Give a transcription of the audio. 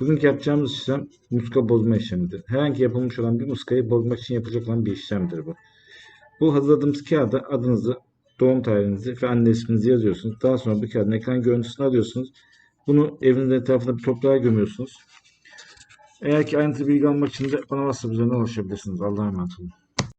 Bugünkü yapacağımız işlem muska bozma işlemidir. Herhangi yapılmış olan bir muskayı bozmak için yapılacak olan bir işlemdir bu. Bu hazırladığımız kağıda adınızı, doğum tarihinizi ve anne isminizi yazıyorsunuz. Daha sonra bu kağıdın ekran görüntüsünü alıyorsunuz. Bunu evinizin etrafında bir toprağa gömüyorsunuz. Eğer ki ayrıntılı bilgi almak için de bana WhatsApp üzerinden ulaşabilirsiniz. Allah'a emanet olun.